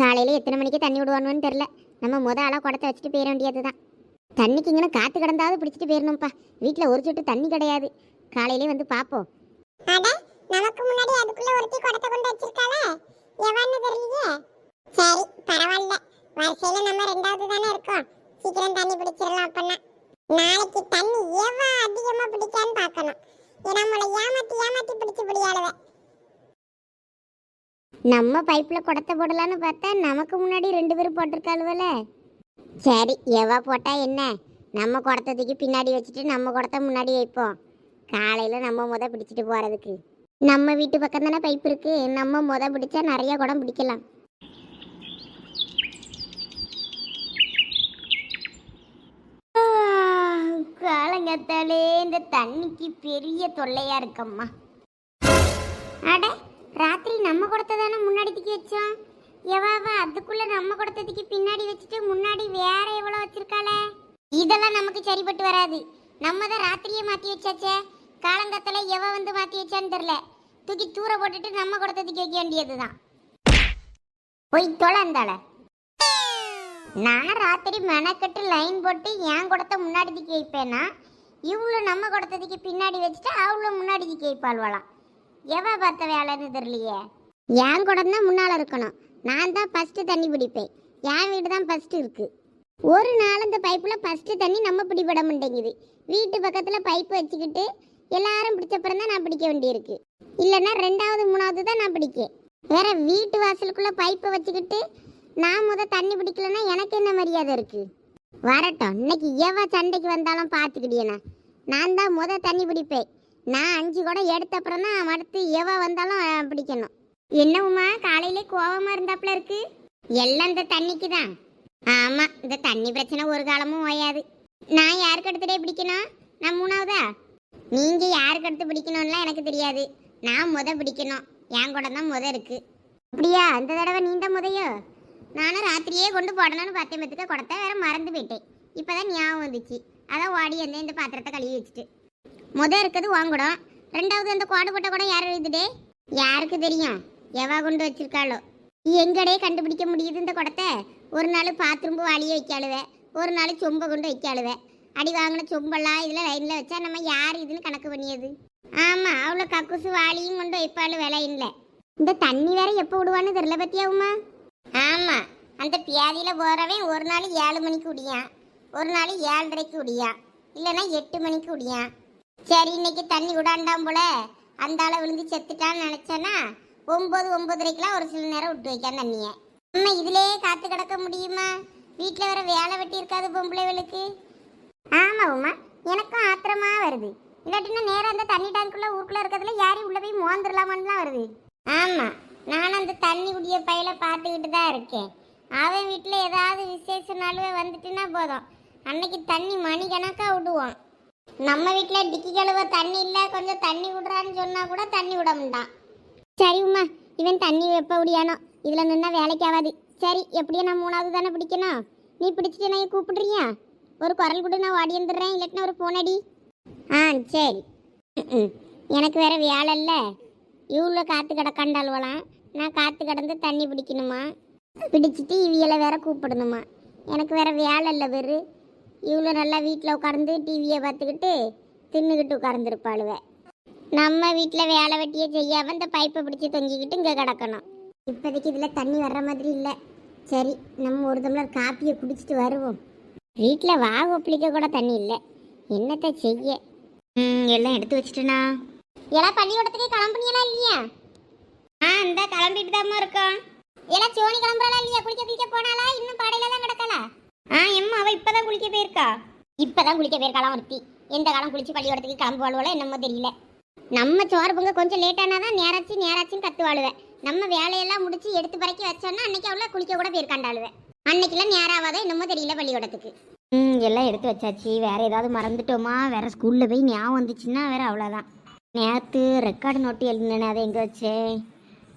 காலையில் எத்தனை மணிக்கு தண்ணி விடுவானுன்னு தெரில நம்ம முத ஆளாக குடத்தை வச்சுட்டு போயிட வேண்டியது தான் தண்ணிக்கு இங்கே காற்று கிடந்தாவது பிடிச்சிட்டு போயிடணும்ப்பா. வீட்டில் ஒரு சொட்டு தண்ணி கிடையாது. காலையிலே வந்து பார்ப்போம் நமக்கு முன்னாடி அதுக்குள்ள ஒருத்தி குடத்தை கொண்டு வச்சிருக்காளே? எவன்னு தெரியலையே? சரி பரவாயில்ல. வரிசையில நம்ம ரெண்டாவது தானே இருக்கோம். சீக்கிரம் தண்ணி பிடிச்சிடலாம் அப்படின்னா நாளைக்கு தண்ணி எவ்வளோ அதிகமாக பிடிக்கான்னு பார்க்கணும். ஏன்னா நம்மளை ஏமாற்றி ஏமாற்றி பிடிச்சி பிடியாளுவேன் நம்ம பைப்பில் குடத்தை போடலான்னு பார்த்தா நமக்கு முன்னாடி ரெண்டு பேரும் போட்டிருக்காளுவல. சரி எவா போட்டா என்ன? நம்ம குடத்தை தூக்கி பின்னாடி வச்சுட்டு நம்ம குடத்தை முன்னாடி வைப்போம். காலையில் நம்ம முத பிடிச்சிட்டு போகிறதுக்கு நம்ம வீட்டு பக்கம் தானே பைப் இருக்கு. நம்ம முத பிடிச்சா நிறைய குடம் பிடிக்கலாம். காலங்கத்தாலே இந்த தண்ணிக்கு பெரிய தொல்லையா இருக்கம்மா. அட ராத்திரி நம்ம குடத்தை தானே முன்னாடி தூக்கி வச்சோம்? எவாவா அதுக்குள்ள நம்ம கொடுத்ததுக்கு பின்னாடி வச்சுட்டு முன்னாடி வேற எவ்வளோ வச்சிருக்காளே? இதெல்லாம் நமக்கு சரிப்பட்டு வராது. நம்ம தான் ராத்திரியே மாற்றி வச்சாச்சே. காலங்கத்தில் எவ வந்து மாற்றி வச்சான்னு தெரில தூக்கி தூர போட்டுட்டு நம்ம கொடுத்ததுக்கு வைக்க வேண்டியது தான் போய் தொலைந்தாள நான் ராத்திரி மெனக்கட்டு லைன் போட்டு என் கொடுத்த முன்னாடி தூக்கி வைப்பேன்னா இவ்வளோ நம்ம கொடுத்ததுக்கு பின்னாடி வச்சுட்டு அவ்வளோ முன்னாடி தூக்கி வைப்பாள்வலாம் எவ பார்த்த வேலைன்னு தெரியலையே. என் குடம் தான் முன்னால் இருக்கணும். நான் தான் ஃபஸ்ட்டு தண்ணி பிடிப்பேன். என் வீடு தான் ஃபஸ்ட்டு இருக்குது ஒரு நாள் அந்த பைப்பில் ஃபஸ்ட்டு தண்ணி நம்ம பிடிபட மாட்டேங்குது. வீட்டு பக்கத்தில் பைப்பு வச்சுக்கிட்டு எல்லாரும் பிடிச்சப்புறம் தான் நான் பிடிக்க வேண்டியிருக்கு. இல்லைன்னா ரெண்டாவது மூணாவது தான் நான் பிடிக்கேன். வேற வீட்டு வாசலுக்குள்ளே பைப்பை வச்சுக்கிட்டு நான் முத தண்ணி பிடிக்கலன்னா எனக்கு என்ன மரியாதை இருக்குது வரட்டும். இன்னைக்கு எவ சண்டைக்கு வந்தாலும் பார்த்துக்கிடியண்ணா நான். தான் முத தண்ணி பிடிப்பேன். நான் அஞ்சு கூட எடுத்தப்புறம் தான் அடுத்து எவ வந்தாலும் பிடிக்கணும். என்ன உமா காலையிலே கோவமா இருந்தாப்புல இருக்கு? எல்லாம் இந்த தண்ணிக்கு தான். ஆமா இந்த தண்ணி பிரச்சனை ஒரு காலமும் ஓயாது. நான் யாருக்கு எடுத்துட்டே பிடிக்கணும்? நான் மூணாவதா? நீங்க யாருக்கு எடுத்து பிடிக்கணும்லாம் எனக்கு தெரியாது. நான் முத பிடிக்கணும். என் கூட தான் முத இருக்கு. அப்படியா? இந்த தடவை நீண்ட முதையோ? நானும் ராத்திரியே கொண்டு போடணும்னு பார்த்தேன் பத்துக்க குடத்தை வேற மறந்து போயிட்டேன். இப்போதான் ஞாபகம் வந்துச்சு. அதான் ஓடி வந்து இந்த பாத்திரத்தை கழுவி வச்சுட்டு. முத இருக்குது வாங்குடம் ரெண்டாவது அந்த கோடு போட்ட கூட யார் எழுதுடே யாருக்கு தெரியும்? எவா கொண்டு வச்சிருக்காளோ? எங்கடே கண்டுபிடிக்க முடியுது இந்த குடத்தை? ஒரு நாள் பாத்ரூம்பு வாளியை வைக்காளுவேன் ஒரு நாள் சொம்பை கொண்டு வைக்காளுவேன் அடி வாங்கின சொம்பெல்லாம் இதில் லைனில் வச்சா நம்ம யார் இதுன்னு கணக்கு பண்ணியது? ஆமாம் அவ்வளோ கக்குசு வாளியும் கொண்டு வைப்பாள் இல்லை. இந்த தண்ணி வேற எப்போ விடுவான்னு தெரில பத்தியாவுமா ஆமாம் அந்த பியாதியில் போகிறவன் ஒரு நாள் ஏழு மணிக்கு விடியான் ஒரு நாள் ஏழரைக்கு விடியான் இல்லைன்னா எட்டு மணிக்கு விடியான் சரி இன்னைக்கு தண்ணி விடாண்டாம் போல. அந்த ஆளை விழுந்து செத்துட்டான்னு நினச்சேன்னா ஒன்பது ஒன்பதரைக்கெல்லாம் ஒரு சில நேரம் விட்டு வைக்கான் தண்ணியை. நம்ம இதுலயே காத்து கிடக்க முடியுமா? வீட்டில் வேற வேலை வெட்டி இருக்காது பொம்பளைகளுக்கு ஆமாம் உமா. எனக்கும் ஆத்திரமா வருது. இல்லாட்டினா நேராக அந்த தண்ணி டேங்க்குள்ளே ஊருக்குள்ள இருக்கிறதுல யாரையும் உள்ள போய் மோந்துடலாமான்லாம் வருது. ஆமாம் நான் அந்த தண்ணி குடிய பையில பார்த்துக்கிட்டு தான் இருக்கேன். அவன் வீட்டில் ஏதாவது விசேஷனாலுமே வந்துட்டுனா போதும். அன்னைக்கு தண்ணி மணி கணக்கா விடுவான் நம்ம வீட்டில் டிக்கி கழுவ தண்ணி இல்லை கொஞ்சம் தண்ணி விடுறான்னு சொன்னால் கூட தண்ணி விட மாட்டான். சரி உமா இவன் தண்ணி வெப்ப விடியானோ இதில் நின்னா வேலைக்கு ஆகாது சரி எப்படியும் நான் மூணாவது தானே பிடிக்கணும்? நீ பிடிச்சிட்டு நான் கூப்பிடுறியா? ஒரு குரல் கூட நான் ஓடி வந்துடுறேன். இல்லாட்டினா ஒரு phone அடி. ஆ சரி. ம்ம். எனக்கு வேற வேலை இல்லை. இவ்வளோ காற்று கிடக்காண்டாள்வலாம் நான் காற்று கிடந்து தண்ணி பிடிக்கணுமா? பிடிச்சிட்டு இவியலை வேற கூப்பிடணுமா? எனக்கு வேற வேலை இல்லை வெறு. இவ்வளோ நல்லா வீட்டில் உட்கார்ந்து டிவியை பார்த்துக்கிட்டு தின்னுக்கிட்டு உட்காந்துருப்பாளுவேன் நம்ம வீட்டில் வேலை வெட்டியே செய்யாம இந்த பைப்பை பிடிச்சி தொங்கிக்கிட்டு இங்கே கிடக்கணும். இப்போதைக்கு இதில் தண்ணி வர்ற மாதிரி இல்லை. சரி நம்ம ஒரு டம்ளர் காப்பியை குடிச்சிட்டு வருவோம். வீட்டில் வா ஒப்பளிக்க கூட தண்ணி இல்லை. என்னத்தை செய்ய? எல்லாம் எடுத்து வச்சுட்டேனா? எல்லாம் பள்ளிக்கூடத்துக்கு கிளம்புனீங்களா இல்லையா? ஆ இந்த கிளம்பிட்டு தான் இருக்கோம். எல்லாம் சோனி கிளம்புறாளா இல்லையா? குளிக்க குளிக்க போனாளா? இன்னும் படையில தான் கிடக்கலா? ஆ எம்மா அவ இப்பதான் குளிக்க போயிருக்கா? இப்பதான் குளிக்க போயிருக்காளாம் ஒருத்தி? எந்த காலம் குளிச்சு பள்ளிக்கூடத்துக்கு கிளம்புவாளுவோ என்னமோ தெரியல. நம்ம சோறு பொங்க கொஞ்சம் லேட்டானாதான் நேராச்சு நேராச்சுன்னு கத்துவாளுவேன் நம்ம வேலையெல்லாம் முடிச்சு எடுத்து பறக்கி வச்சோன்னா அன்னைக்கு அவள குளிக்க கூட போயிருக்காண்டாளுவேன் அன்னைக்கெல்லாம் நேராவாதோ என்னமோ தெரியல பள்ளிக்கூடத்துக்கு. ம் எல்லாம் எடுத்து வச்சாச்சு. வேற ஏதாவது மறந்துட்டோமா? வேற ஸ்கூல்ல போய் ஞாபகம் வந்துச்சுன்னா வேற அவ்வளோதான். நேற்று ரெக்கார்டு நோட்டு எழுதினேன் அதை எங்கே வச்சேன்?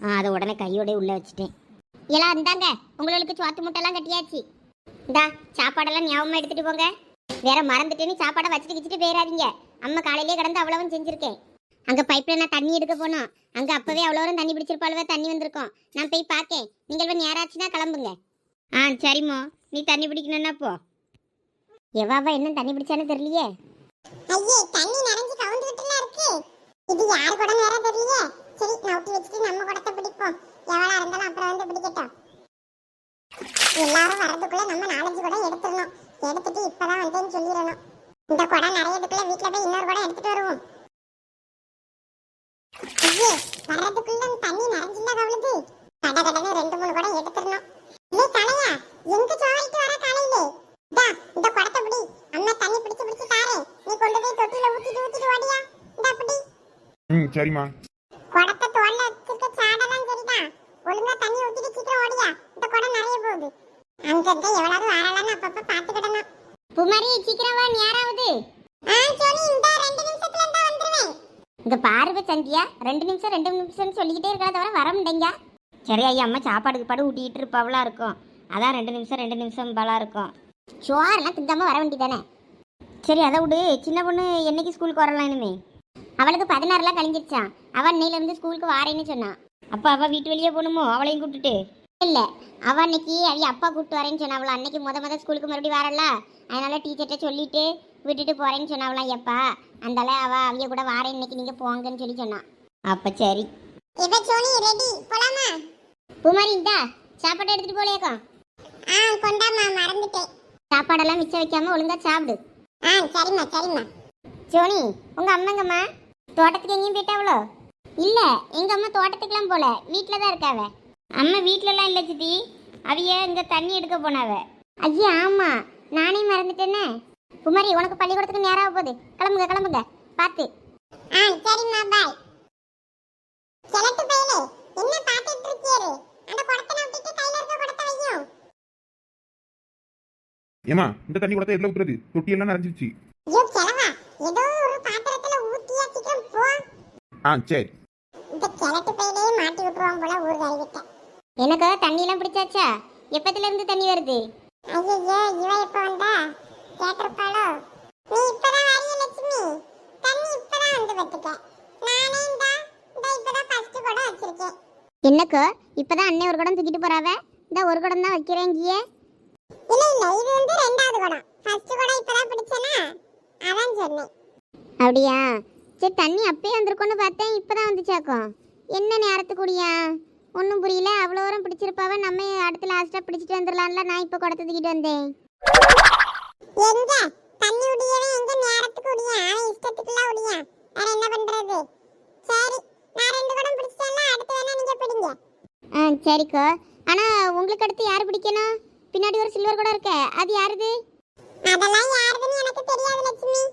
ஆ அதை உடனே கையோட உள்ளே வச்சுட்டேன். எல்லாம் இந்தாங்க. உங்களுக்கு சோத்து முட்டைலாம் கட்டியாச்சு. இந்தா சாப்பாடெல்லாம் ஞாபகமாக எடுத்துட்டு போங்க. வேற மறந்துட்டேன்னு சாப்பாடை வச்சுட்டு வச்சுட்டு போயிடாதீங்க அம்மா காலையிலே கிடந்து அவ்வளவும் செஞ்சிருக்கேன். அங்கே பைப்பில் நான் தண்ணி எடுக்க போனோம். அங்கே அப்போவே அவ்வளோ தூரம் தண்ணி பிடிச்சிருப்பாளவே தண்ணி வந்திருக்கோம். நான் போய் பார்க்கேன் நீங்கள் போய் நேராச்சுன்னா கிளம்புங்க. ஆ சரிம்மா. நீ தண்ணி பிடிக்கணும்னா போ. எவாவா என்ன தண்ணி பிடிச்சானு தெரியலையே. ஐயே தண்ணி நிறைஞ்சு கவுந்துகிட்டுல இருக்கு. இது யார் கூட வேற தெரியலையே. சரி நவுத்தி வச்சுட்டு நம்ம குடத்தை பிடிப்போம். எவ்வளோ இருந்தாலும் அப்புறம் வந்து பிடிக்கட்டும். எல்லாரும் வரதுக்குள்ள நம்ம நாலஞ்சு குடம் எடுத்துடணும். எடுத்துட்டு இப்பதான் வந்தேன்னு சொல்லிடணும். இந்த குடம் நிறையதுக்குள்ள வீட்டில் போய் இன்னொரு குடம் எடுத்துட்டு வருவோம் ஐயே வர்றதுக்குள்ள தண்ணி நிறைஞ்சுல கவுளுது கட கடன்னு ரெண்டு மூணு குடம் எடுத்துடணும் இல்லை தலையா எங்க சோறிட்டு வர காலையிலே இதா இந்த குடத்தை பிடி அம்மா தண்ணி பிடிச்சு பிடிச்சு தாரே நீ கொண்டு போய் தொட்டில ஊத்திட்டு ஊத்திட்டு ஓடியா இந்த பிடி ம் சரிம்மா. குடத்தை தோல்ல வச்சிருக்க சாடலாம் சரிதான் ஒழுங்கா தண்ணி ஊத்திட்டு சீக்கிரம் ஓடியா? இந்த குடம் நிறைய போகுது. அங்கங்க எவ்வளவு வரலான்னு அப்பப்ப பாத்துக்கிடணும் புமாரி சீக்கிரம் வா நேராவது ஆ சோனி இந்த ரெண்டு நிமிஷத்துல இருந்தா வந்துருவேன். இங்க பாருங்க சந்தியா. ரெண்டு நிமிஷம் ரெண்டு நிமிஷம்னு சொல்லிக்கிட்டே இருக்கா தவிர வர முடியங்க சரி ஐயா அம்மா சாப்பாடுக்கு பாடு ஊட்டிட்டு இருப்பாவளா இருக்கும். அதான் ரெண்டு நிமிஷம் ரெண்டு நிமிஷம் பலா இருக்கும். ஷுவாரெல்லாம் திங்காம வர வேண்டியதானே சரி அதை விடு. சின்ன பொண்ணு என்னைக்கு ஸ்கூலுக்கு வரலாம் இனிமே? அவளுக்கு பதினாறுலாம் கழிஞ்சிருச்சான் அவன் இன்னையில இருந்து ஸ்கூலுக்கு வாரேன்னு சொன்னான் அப்போ அவள் வீட்டு வெளியே போகணுமோ? அவளையும் கூப்பிட்டுட்டு. இல்லை அவள் அன்னைக்கு அவ அப்பா கூப்பிட்டு வரேன்னு சொன்னாவளா அன்னைக்கு முத முத ஸ்கூலுக்கு மறுபடியும் வரல. அதனால டீச்சர்கிட்ட சொல்லிட்டு விட்டுட்டு போறேன்னு சொன்னாவலாம் எப்பா அந்தால அவ அவிய கூட வாரேன் இன்னைக்கு நீங்க போங்கன்னு சொல்லி சொன்னான் அப்ப சரி. இப்ப சோனி ரெடி போலாமா? பூமாரி இந்தா சாப்பாடு எடுத்துட்டு போலேக்கா ஆ கொண்டாமா மறந்துட்டேன். சாப்பாடெல்லாம் மிச்சம் வைக்காம ஒழுங்கா சாப்பிடு. ஆ சரிம்மா சரிம்மா. ஜோனி உங்க அம்மாங்கம்மா? தோட்டத்துக்கு எங்கேயும் போயிட்டாவளோ இல்ல எங்க அம்மா தோட்டத்துக்குலாம் போல. வீட்டில தான் இருக்காவ. அம்மா வீட்லலாம் இல்ல சித்தி. அவிய இங்க தண்ணி எடுக்க போனாவ. ஐயா ஆமா. நானே மறந்துட்டேனே. குமாரி உனக்கு பள்ளிக்கூடத்துக்கு நேராக போகுது. கிளம்புங்க கிளம்புங்க. பார்த்து ஆ சரிம்மா பாய். கிழட்டு பையலே என்ன இருக்கியாரு? அந்த குடத்தை கையில இருக்க குடத்தை வையும். ஏமா இந்த தண்ணி குடத்தை எதுல ஊத்துறது? தொட்டி எல்லாம் நிறைஞ்சிருச்சு ஐயோ கிழவா ஏதோ ஒரு பாத்திரத்துல ஊத்தியா சீக்கிரம் போ ஆ சரி. இந்த கிழட்டு பையிலே மாட்டி விட்டுருவான் போல ஊர் கழுவிட்ட எனக்கு தண்ணியெல்லாம் பிடிச்சாச்சா? எப்பத்துல இருந்து தண்ணி வருது? ஐயோ இவ எப்ப வந்தா? கேட்டிருப்பாளோ? நீ இப்பதான் வரிய லட்சுமி? தண்ணி இப்பதான் வந்து பத்துக்க நானே இந்த இந்த இப்பதான் ஃபர்ஸ்ட் கூட வச்சிருக்கேன். என்னக்கோ இப்பதான் அண்ணன் ஒரு குடம் தூக்கிட்டு போறாவ? இந்த ஒரு குடம் தான் வைக்கிறேங்கியே இல்ல இல்ல இது வந்து ரெண்டாவது குடம். ஃபர்ஸ்ட் குடம் இப்பதான் பிடிச்சேனா? அதான் சொன்னேன். அப்படியா? சரி தண்ணி அப்பயே வந்திருக்கும்னு பார்த்தேன். இப்பதான் வந்துச்சாக்கும் என்ன நேரத்துக்குடியா? ஒன்றும் புரியல. அவ்வளோ தூரம் பிடிச்சிருப்பாவ. நம்ம அடுத்த லாஸ்ட்டாக பிடிச்சிட்டு வந்துடலாம்ல நான் இப்போ குடத்தை தூக்கிட்டு வந்தேன். எங்க? தண்ணி உடியவன் எங்க நேரத்துக்கு உடியா அவன் இஷ்டத்துக்குலாம் உடியா வேற என்ன பண்றது? சரி நான் ரெண்டு குடம் பிடிச்சிட்டேன்ல. அடுத்து வேணா நீங்க பிடிங்க. ஆ சரிக்கோ. ஆனால் உங்களுக்கு அடுத்து யார் பிடிக்கணும்? பின்னாடி ஒரு சில்வர் குடம் இருக்க. அது யாருது? அதெல்லாம் யாருதுன்னு எனக்கு தெரியாது லட்சுமி.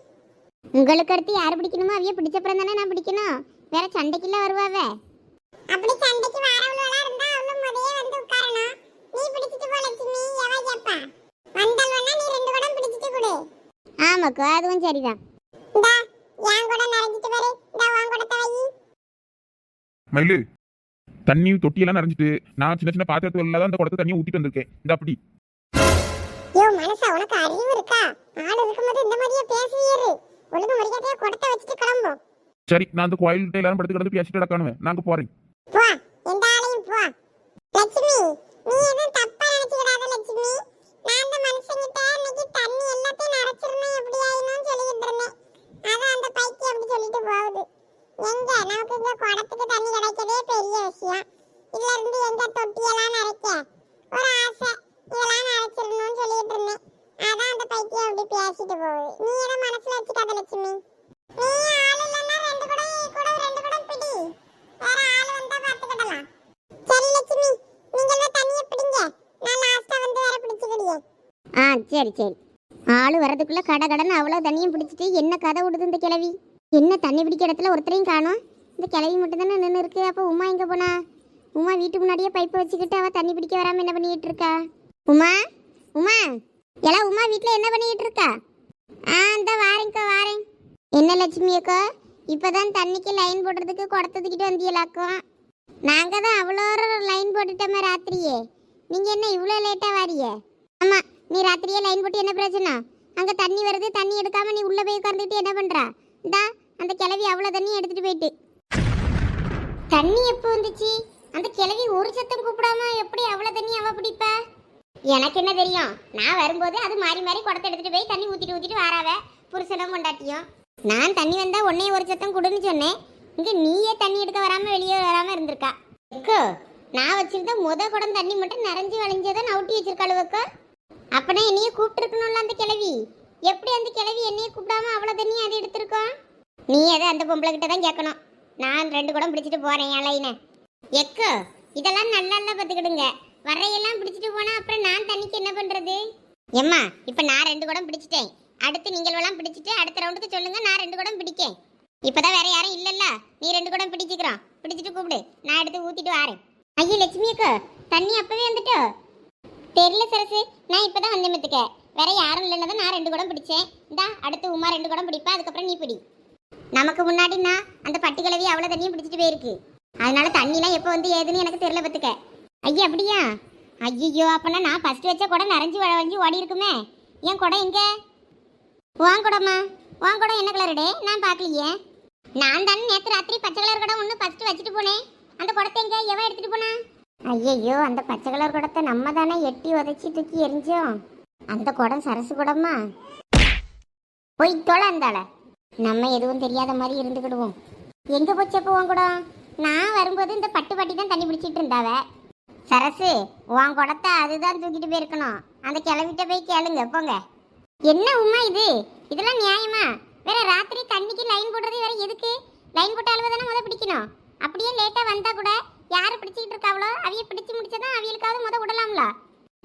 உங்களுக்கு அடுத்து யார் பிடிக்கணுமோ அவைய பிடிச்சப்புறம் தானே நான் பிடிக்கணும். வேற சண்டைக்குலாம் வருவாவே. அப்படி சண்டைக்கு வரவங்களா இருந்தா அவளும் முதலே வந்து உட்காரணும். நீ பிடிச்சிட்டு போ லட்சுமி எவ கேப்பா? வந்தாலும் நீ ரெண்டு குடம் பிடிச்சிட்டு கொடு. ஆமாக்கோ அதுவும் சரிதான். இந்தா என் குடம் நிறைஞ்சிட்டு பாரு. இந்த உன் குடத்தை வை. மயிலு தண்ணி தொட்டி எல்லாம் நிறைஞ்சிட்டு நான் சின்ன சின்ன பாத்திரத்துல தான் அந்த குடத்தை தண்ணியை ஊத்திட்டு வந்திருக்கேன். இந்த அப்படி. யோ மனசா உனக்கு அறிவு இருக்கா? ஆள் இருக்கும்போது இந்த மாதிரியே பேசுவீரு ஒழுங்கு மரியாதையா குடத்தை வச்சுட்டு கிளம்பும் சரி நான் அந்த கோயில்கிட்ட எல்லாரும் படுத்து கிடந்து பேசிட்டு கிடக்கானுவேன் நாங்க போறேன். போ எந்த ஆளையும் போ. லட்சுமி நீ எதுவும் தப்பா நினைச்சுக்கிடாத லட்சுமி. நான் அந்த மனுஷங்கிட்ட இன்னைக்கு தண்ணி எல்லாத்தையும் நிறைச்சிருந்தேன் எப்படி ஆயினும் சொல்லிக்கிட்டு இருந்தேன். அதான் அந்த பைக்கு அப்படி சொல்லிட்டு போகுது. எங்க? நமக்கு இந்த குடத்துக்கு தண்ணி கிடைக்கதே பெரிய விஷயம். இதுல இருந்து எங்க தொட்டியெல்லாம் நிறைக்க ஒரு ஆசை இதெல்லாம் நிறைச்சிடணும்னு சொல்லிட்டு இருந்தேன் அதான் அந்த பைத்தியம் அப்படி பேசிட்டு போகுது நீ எதை மனசுல வச்சுக்காத லட்சுமி நீ ஆள் இல்லைன்னா ரெண்டு குடம் கூட ரெண்டு குடம் பிடி வேற ஆள் வந்தா பாத்துக்கிடலாம் சரி லட்சுமி நீங்க எல்லாம் தண்ணியை பிடிங்க நான் லாஸ்டா வந்து வேற பிடிச்சுக்கிடியேன் ஆ சரி சரி ஆள் வர்றதுக்குள்ள கடை கடன் அவ்வளோ தண்ணியும் பிடிச்சிட்டு என்ன கதை விடுது இந்த கிழவி? என்ன தண்ணி பிடிக்கிற இடத்துல ஒருத்தரையும் காணும். இந்த கிழவி மட்டும் தானே நின்று இருக்கு. அப்போ உமா எங்கே போனா? உமா வீட்டு முன்னாடியே பைப்பை வச்சுக்கிட்டு அவள் தண்ணி பிடிக்க வராமல் என்ன பண்ணிக்கிட்டு இருக்கா? உமா? உமா? எல்லாம் உமா வீட்டில் என்ன பண்ணிக்கிட்டு இருக்கா? ஆ இந்த வாரேங்க்கா வாரேன். என்ன லட்சுமி அக்கா? இப்போதான் தண்ணிக்கு லைன் போடுறதுக்கு குடத்துக்கிட்டு வந்தியலாக்கும் நாங்கள் தான் அவ்வளோ லைன் போட்டுட்டோமே ராத்திரியே. நீங்கள் என்ன இவ்வளோ லேட்டாக வாரியே ஆமாம் நீ ராத்திரியே லைன் போட்டு என்ன பிரச்சனை? அங்கே தண்ணி வருது தண்ணி எடுக்காம நீ உள்ளே போய் உட்காந்துட்டு என்ன பண்ணுறா இந்தா அந்த கிளவி அவ்வளோ தண்ணி எடுத்துகிட்டு போயிட்டு. தண்ணி எப்போ வந்துச்சு? அந்த கிளவி ஒரு சத்தம் கூப்பிடாம எப்படி அவ்வளோ தண்ணி அவ பிடிப்பா? எனக்கு என்ன தெரியும்? நான் வரும்போது அது மாறி மாறி குடத்தை எடுத்துகிட்டு போய் தண்ணி ஊற்றிட்டு ஊற்றிட்டு வராவ புருஷனும் கொண்டாட்டியும் நான் தண்ணி வந்தால் உன்னே ஒரு சத்தம் கொடுன்னு சொன்னேன். இங்கே நீயே தண்ணி எடுக்க வராமல் வெளியே வராமல் இருந்திருக்கா. நான் வச்சிருந்த முத குடம் தண்ணி மட்டும் நிறைஞ்சு வளைஞ்சதை நவுட்டி அளவுக்கு அப்பனா என்னைய கூப்பிட்டுருக்கணும்ல அந்த கிழவி? எப்படி அந்த கிழவி என்னைய கூப்பிடாம அவ்வளோ தண்ணி அது எடுத்திருக்கோம் நீ அதை அந்த பொம்பளை கிட்ட தான் கேட்கணும். நான் ரெண்டு குடம் பிடிச்சிட்டு போகிறேன் என் எக்கோ இதெல்லாம் நல்லா இல்ல பார்த்துக்கிடுங்க. வரையெல்லாம் பிடிச்சிட்டு போனால் அப்புறம் நான் தண்ணிக்கு என்ன பண்ணுறது எம்மா இப்போ நான் ரெண்டு குடம் பிடிச்சிட்டேன். அடுத்து நீங்களெல்லாம் பிடிச்சிட்டு அடுத்த ரவுண்டுக்கு சொல்லுங்கள் நான் ரெண்டு குடம் பிடிக்கேன். இப்பதான் வேற யாரும் இல்லைல்ல. நீ ரெண்டு குடம் பிடிச்சிக்கிறோம். பிடிச்சிட்டு கூப்பிடு. நான் எடுத்து ஊற்றிட்டு வரேன். ஐயோ லட்சுமி அக்கா தண்ணி அப்போவே வந்துட்டோ? தெரியல சரசு. நான் இப்பதான் வந்தேன் மத்துக்க வேற யாரும் இல்லைன்னா நான் ரெண்டு குடம் பிடிச்சேன். இந்தா அடுத்து உமா ரெண்டு குடம் பிடிப்பா அதுக்கப்புறம் நீ பிடி. நமக்கு முன்னாடினா அந்த பட்டு அவ்வளோ தண்ணியும் பிடிச்சிட்டு போயிருக்கு. அதனால தண்ணிலாம் எப்போ வந்து ஏதுன்னு எனக்கு தெரியல பத்துக்க ஐயா அப்படியா? ஐயோ அப்போனா நான் ஃபர்ஸ்ட் வச்ச குடம் நிறைஞ்சு வளைஞ்சு ஓடி இருக்குமே. என் குடம் எங்கே? வாங்க குடம்மா வாங்க குடம் என்ன கலருடே நான் பார்க்கலையே. நான் தானே நேற்று ராத்திரி பச்சை கலர் குடம் ஒன்று ஃபஸ்ட்டு வச்சுட்டு போனேன். அந்த குடத்தை எங்கே? எவன் எடுத்துகிட்டு போனா? ஐயையோ அந்த பச்சை கலர் குடத்தை நம்ம தானே எட்டி உதச்சி தூக்கி எரிஞ்சோம் அந்த குடம் சரசு குடமா? போய் தொலை அந்தாள. நம்ம எதுவும் தெரியாத மாதிரி இருந்துக்கிடுவோம் எங்க போச்சு உன் குடம்? நான் வரும்போது இந்த பட்டு பட்டி தான் தண்ணி பிடிச்சிட்டு இருந்தாவ. சரசு உன் குடத்தை அதுதான் தூக்கிட்டு போயிருக்கணும். அந்த கிளவிட்ட போய் கேளுங்க போங்க. என்ன உமா இது? இதெல்லாம் நியாயமா? வேற ராத்திரி தண்ணிக்கு லைன் போடுறது வேற எதுக்கு? லைன் போட்ட அளவு தானே முத பிடிக்கணும்? அப்படியே லேட்டா வந்தா கூட யாரு பிடிச்சிட்டு இருக்காவளோ அவிய பிடிச்சு முடிச்சதான் அவியலுக்காவது முத விடலாம்ல?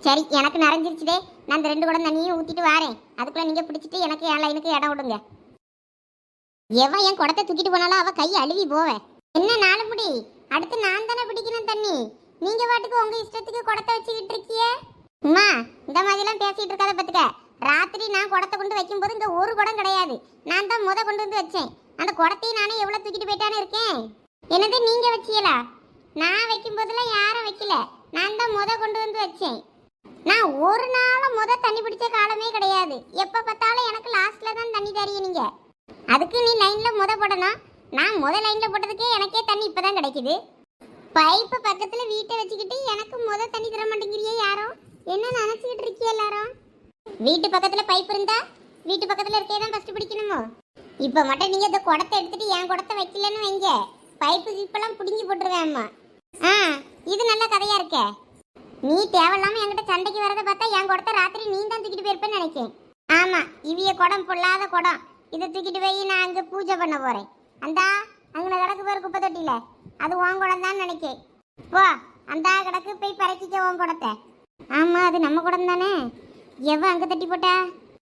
சரி எனக்கு நிறைஞ்சிருச்சுதே நான் இந்த ரெண்டு குடம் தண்ணியும் ஊத்திட்டு வாரேன். அதுக்குள்ள நீங்க பிடிச்சிட்டு எனக்கு என் லைனுக்கு இடம் விடுங்க. எவன் என் குடத்தை தூக்கிட்டு போனாலும் அவ கை அழுவி போவேன் என்ன நாலு முடி? அடுத்து நான் தானே பிடிக்கணும் தண்ணி. நீங்க பாட்டுக்கு உங்க இஷ்டத்துக்கு குடத்தை வச்சுக்கிட்டு இருக்கியே? அம்மா இந்த மாதிரிலாம் பேசிட்டு இருக்காத பத்துக்க. ராத்திரி நான் குடத்தை கொண்டு வைக்கும்போது இங்க ஒரு குடம் கிடையாது. நான் தான் முத கொண்டு வந்து வச்சேன். அந்த குடத்தையும் நானே எவ்வளவு தூக்கிட்டு போயிட்டானே இருக்கேன். என்னது நீங்க வச்சியலா? நான் வைக்கும் போதெல்லாம் யாரும் வைக்கல. நான் தான் முத கொண்டு வந்து வச்சேன். நான் ஒரு நாளும் முத தண்ணி பிடிச்ச காலமே கிடையாது. எப்போ பார்த்தாலும் எனக்கு லாஸ்ட்ல தான் தண்ணி தரீங்க நீங்க அதுக்கு நீ லைன்ல முத போடணும். நான் முத லைன்ல போட்டதுக்கே எனக்கே தண்ணி இப்பதான் கிடைக்குது. பைப்பு பக்கத்துல வீட்டை வச்சுக்கிட்டு எனக்கு முத தண்ணி தர மாட்டேங்கிறியே யாரும் என்ன நினைச்சுக்கிட்டு இருக்கிய எல்லாரும்? வீட்டு பக்கத்துல பைப் இருந்தா வீட்டு பக்கத்துல இருக்கே தான் ஃபர்ஸ்ட் பிடிக்கணுமோ? இப்போ மட்டும் நீங்க இந்த குடத்தை எடுத்துட்டு என் குடத்தை வைக்கலன்னு வைங்க. பைப்பு இப்போலாம் புடுங்கி போட்டுருவேன் அம்மா. ஆ இது நல்ல கதையா இருக்கே. நீ தேவையில்லாம என்கிட்ட சண்டைக்கு வரத பார்த்தா என் குடத்தை ராத்திரி நீ தான் தூக்கிட்டு போயிருப்பேன்னு நினைச்சேன் ஆமா இவிய குடம் பொல்லாத குடம். இதை தூக்கிட்டு போய் நான் அங்க பூஜை பண்ண போறேன். அந்தா அங்கே கிடக்கு பேர் குப்பை தொட்டியில. அது உன் குடம் தான் நினைச்சேன் போ அந்தா கிடக்கு போய் பறக்கிக்க உன் குடத்தை. ஆமா அது நம்ம குடம் தானே எவ்வளோ அங்கே தட்டி போட்டா?